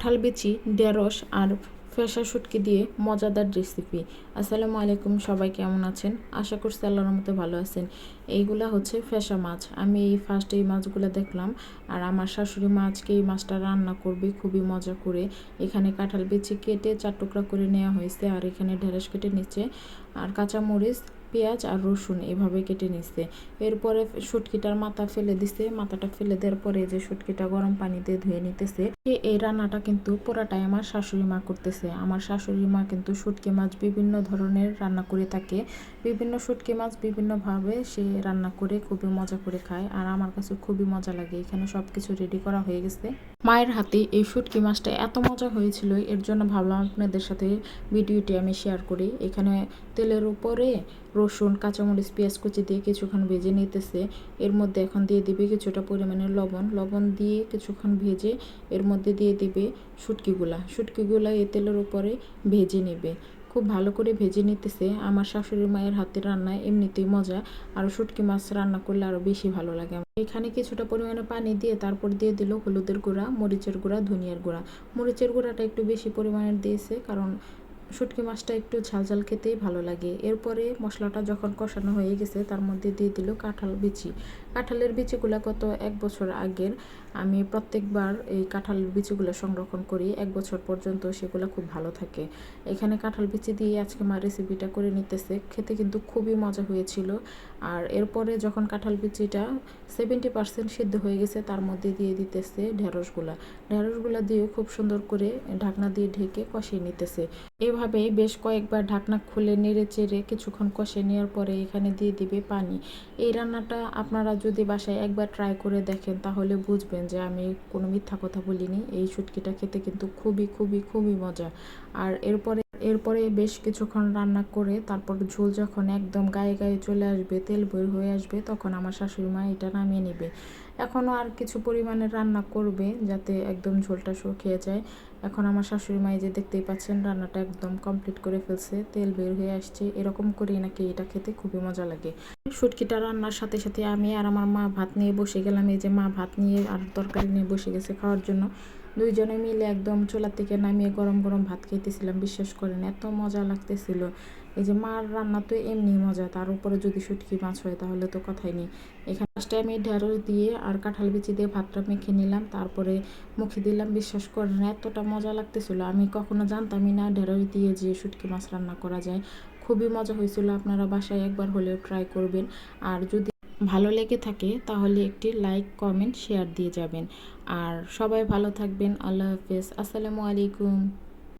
কাঁঠাল বিচি, ঢেঁড়স আর ফেসা শুটকি দিয়ে মজাদার রেসিপি আসসালামু আলাইকুম, সবাই কেমন আছেন? আশা করছি আল্লাহর মতো ভালো আছেন। এইগুলা হচ্ছে ফেসা মাছ। আমি এই ফার্স্ট এই মাছগুলো দেখলাম আর আমার শাশুড়ি মাছকে এই মাছটা রান্না করবে, খুবই মজা করে। এখানে কাঁঠাল বিচি কেটে চার টুকরা করে নেওয়া হয়েছে আর এখানে ঢেঁড়স কেটে নিচ্ছে। আর কাঁচামরিচ পেঁয়াজ আর রসুন এভাবে কেটে নিচ্ছে। এরপরে শুটকিটার মাথা ফেলে দিছে মাথাটা ফেলে দেওয়ার পরে যে শুটকিটা গরম পানিতে ধুয়ে নিতেছে এই রান্নাটা কিন্তু পুরাটাই আমার শাশুড়ি মা করতেছে। আমার শাশুড়ি মা কিন্তু শুটকি মাছ বিভিন্ন ধরনের রান্না করে থাকে। বিভিন্ন শুটকি মাছ বিভিন্নভাবে সে রান্না করে, খুবই মজা করে খায়। আর আমার কাছে খুবই মজা লাগে। এখানে সব কিছু রেডি করা হয়ে গেছে। মায়ের হাতে এই শুটকি মাছটা এত মজা হয়েছিল, এর জন্য ভাবলাম আপনাদের সাথে ভিডিওটি আমি শেয়ার করি। এখানে তেলের উপরে রসুন, কাঁচামরিচ, পেঁয়াজ কুচি দিয়ে কিছুক্ষণ ভেজে নিতেছে। এর মধ্যে এখন দিয়ে দিবে কিছুটা পরিমাণে লবণ। লবণ দিয়ে কিছুক্ষণ ভেজে এর মধ্যে দিয়ে দিবে শুটকিগুলা। শুটকিগুলা এই তেলের উপরে ভেজে নেবে। খুব ভালো করে ভেজে নিতেছে। আমার শাশুড়ি মায়ের হাতের রান্না এমনিতেই মজা। আর শুটকি মাছ রান্না করলে আরও বেশি ভালো লাগে এখানে কিছুটা পরিমাণে পানি দিয়ে তারপর দিয়ে দিল হলুদের গুঁড়া, মরিচের গুঁড়া, ধনিয়ার গুঁড়া। মরিচের গুঁড়াটা একটু বেশি পরিমাণে দিয়েছে কারণ শুটকি মাছটা একটু ঝাল ঝাল খেতেই ভালো লাগে। এরপরে মশলাটা যখন কষানো হয়ে গেছে তার মধ্যে দিয়ে দিল কাঁঠাল বিচি। কাঁঠালের বিচিগুলো গত এক বছর আগের, আমি প্রত্যেকবার এই কাঁঠালের বিচিগুলো সংরক্ষণ করি, এক বছর পর্যন্ত সেগুলো খুব ভালো থাকে। এখানে কাঁঠাল বিচি দিয়ে আজকে মা রেসিপিটা করে নিতেছে, খেতে কিন্তু খুবই মজা হয়েছিল। আর এরপরে যখন কাঁঠাল বিচিটা সেভেন্টি পার্সেন্ট সিদ্ধ হয়ে গেছে, তার মধ্যে দিয়ে দিতেছে ঢেঁড়সগুলা। ঢেঁড়সগুলা দিয়ে খুব সুন্দর করে ঢাকনা দিয়ে ঢেকে কষিয়ে নিতেছে। এভাবে বেশ কয়েকবার ঢাকনা খুলে নেড়ে চেড়ে কিছুক্ষণ কষে নেওয়ার পরে এখানে দিয়ে দিবে পানি। এই রান্নাটা আপনারা যদি বাসায় একবার ট্রাই করে দেখেন, তাহলে বুঝবেন যে আমি কোনো মিথ্যা কথা বলিনি। এই শুটকিটা খেতে কিন্তু খুবই খুবই খুবই মজা। আর এরপরে এরপরে বেশ কিছুক্ষণ রান্না করে, তারপর ঝোল যখন একদম গায়ে গায়ে চলে আসবে, তেল বের হয়ে আসবে, তখন আমার শাশুড়ি মা এটা নামিয়ে নেবে। এখনও আর কিছু পরিমাণে রান্না করবে যাতে একদম ঝোলটা শুকিয়ে যায়। এখন আমার শাশুড়ি মা এই যে দেখতেই পাচ্ছেন, রান্নাটা একদম কমপ্লিট করে ফেলছে, তেল বের হয়ে আসছে। এরকম করেই নাকি এটা খেতে খুবই মজা লাগে। শুটকিটা রান্নার সাথে সাথে আমি আর আমার মা ভাত নিয়ে বসে গেলাম। এই যে মা ভাত নিয়ে আর তরকারি নিয়ে বসে গেছে খাওয়ার জন্য। দুইজনে মিলে একদম চুলা থেকে নামিয়ে গরম গরম ভাত খেতেছিলাম বিশ্বাস করেন, এত মজা লাগতেছিল। এই যে মার রান্না তো এমনি মজা, তার উপরে যদি শুটকি মাছ হয় তাহলে তো কথাই নেই। এখানে ফার্স্টে আমি ঢেঁড়স দিয়ে আর কাঁঠাল বিচি দিয়ে ভাতটা মেখে নিলাম, তারপরে মুখে দিলাম, বিশ্বাস করেন, এতটা মজা লাগতেছিল। আমি কখনো জানতামই না ঢেঁড়স দিয়ে যে শুটকি মাছ রান্না করা যায়। খুবই মজা হয়েছিল, আপনারা বাসায় একবার হলেও ট্রাই করবেন। আর যদি ভালো লেগে থাকে, তাহলে একটি লাইক, কমেন্ট, শেয়ার দিয়ে যাবেন। আর সবাই ভালো থাকবেন। আল্লাহ হাফেজ। আসসালামু আলাইকুম।